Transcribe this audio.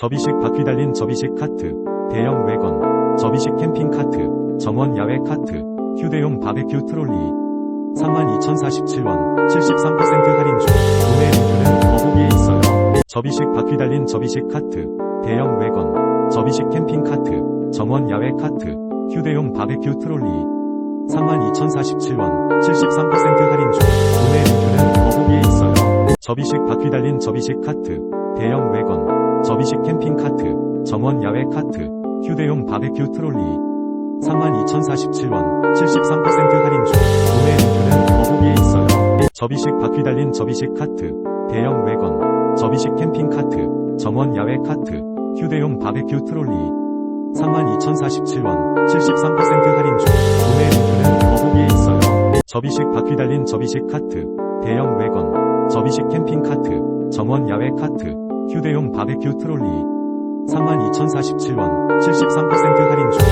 접이식 바퀴 달린 접이식 카트, 대형 외건, 접이식 캠핑 카트, 정원 야외 카트, 휴대용 바베큐 트롤리. 32,047원, 73% 할인 중. 구매 링크는 더보기에 있어요. 접이식 바퀴 달린 접이식 카트, 대형 외건, 접이식 캠핑 카트, 정원 야외 카트, 휴대용 바베큐 트롤리. 32,047원, 73% 할인 중. 구매 링크는 더보기에 있어요. 접이식 바퀴 달린 접이식 카트, 대형 외건, 접이식 캠핑 카트, 정원 야외 카트, 휴대용 바베큐 트롤리. 32,047원, 73% 할인 중. 구매 링크는 더보기에 있어요. 접이식 바퀴 달린 접이식 카트, 대형 외건, 접이식 캠핑 카트, 정원 야외 카트, 휴대용 바베큐 트롤리. 32,047원, 73% 할인 중. 구매 링크는 더보기에 있어요. 접이식 바퀴 달린 접이식 카트, 대형 외건, 접이식 캠핑 카트, 정원 야외 카트, 휴대용 바베큐 트롤리. 32,047원 73% 할인 중.